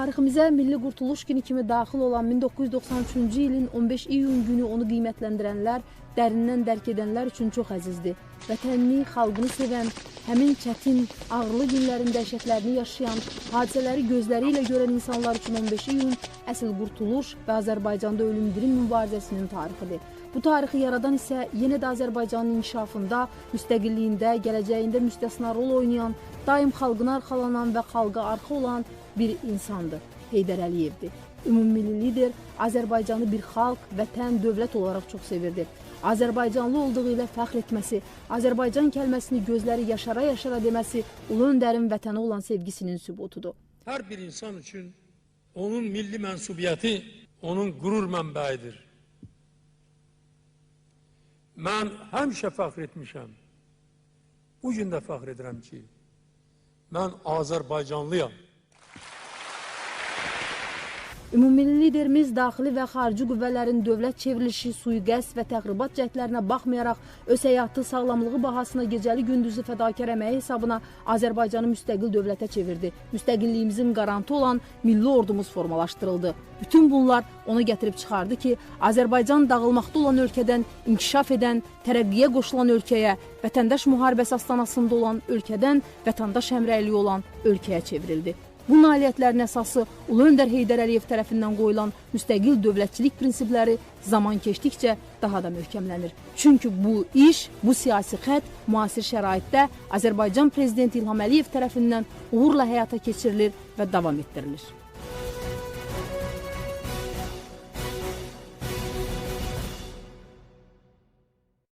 Tariximizə Milli Qurtuluş Günü kimi daxil olan 1993-cü ilin 15 iyun günü onu qiymətləndirənlər, dərindən dərk edənlər üçün çox əzizdir. Vətənini, xalqını sevən, həmin çətin, ağrılı günlərin dəhşətlərini yaşayan, hadisələri gözləri ilə görən insanlar üçün 15 iyun əsl qurtuluş və Azərbaycanda ölüm-dirim mübarizəsinin tarixidir. Bu tarixi yaradan isə yenə də Azərbaycanın inkişafında, müstəqilliyində, gələcəyində müstəsna rol oynayan, daim xalqına arxalanan və xalqa arxa olan bir insandır. Heydər Əliyevdir. Ümummilli lider Azərbaycanı bir xalq, vətən, dövlət olaraq çox sevirdi. Azərbaycanlı olduğu ilə fəxr etməsi, Azərbaycan kəlməsini gözləri yaşara-yaşara deməsi ulu öndərin vətənə olan sevgisinin sübutudur. Her bir insan için onun milli mensubiyeti onun gurur mənbəyidir. Mən həmişə fəxr etmişəm. Bu gün də fəxr edirəm ki, mən Azərbaycanlıyam. Ümummilli liderimiz daxili və xarici qüvvələrin dövlət çevrilişi, sui-qəsd və təxribat cəhdlərinə baxmayaraq öz həyatı, sağlamlığı bahasına gecəli gündüzü fədakar əməyi hesabına Azərbaycanı müstəqil dövlətə çevirdi. Müstəqilliyimizin qarantı olan milli ordumuz formalaşdırıldı. Bütün bunlar onu gətirib çıxardı ki, Azərbaycan dağılmaqda olan ölkədən inkişaf edən, tərəqqiyə qoşulan ölkəyə, vətəndaş müharibəsi astanasında olan ölkədən vətəndaş həmrəyliyi olan ölkəyə çevrildi. Bu nailiyyətlərin əsası Ulu Öndər Heydər Əliyev tərəfindən qoyulan müstəqil dövlətçilik prinsipləri zaman keçdikcə daha da möhkəmlənir. Çünki bu iş, bu siyasi xətt müasir şəraitdə Azərbaycan prezidenti İlham Əliyev tərəfindən uğurla həyata keçirilir və davam etdirilir.